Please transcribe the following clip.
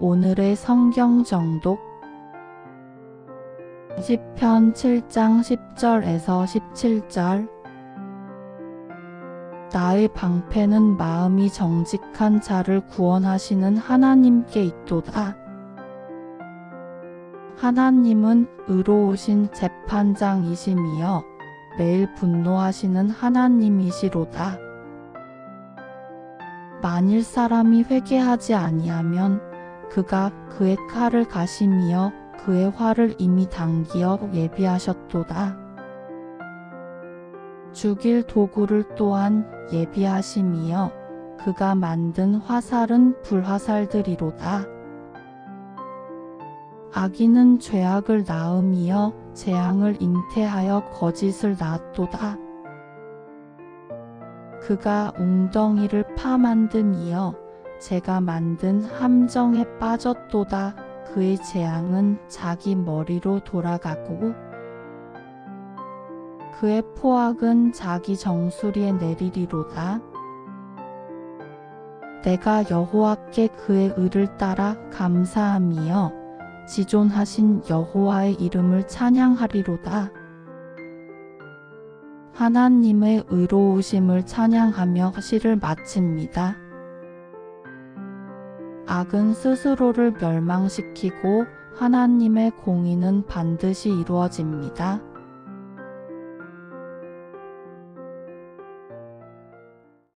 오늘의 성경 정독 시편 7장 10절에서 17절 나의 방패는 마음이 정직한 자를 구원하시는 하나님께 있도다. 하나님은 의로우신 재판장이심이여 매일 분노하시는 하나님이시로다. 만일 사람이 회개하지 아니하면 그가 그의 칼을 가심이여 그의 활을 이미 당기어 예비하셨도다. 죽일 도구를 또한 예비하심이여 그가 만든 화살은 불화살들이로다. 악인은 죄악을 낳음이여 재앙을 잉태하여 거짓을 낳았도다. 그가 웅덩이를 파 만듦이여 제가 만든 함정에 빠졌도다. 그의 재앙은 자기 머리로 돌아가고 그의 포악은 자기 정수리에 내리리로다. 내가 여호와께 그의 의를 따라 감사함이여 지존하신 여호와의 이름을 찬양하리로다. 하나님의 의로우심을 찬양하며 시를 마칩니다. 악은 스스로를 멸망시키고 하나님의 공의는 반드시 이루어집니다.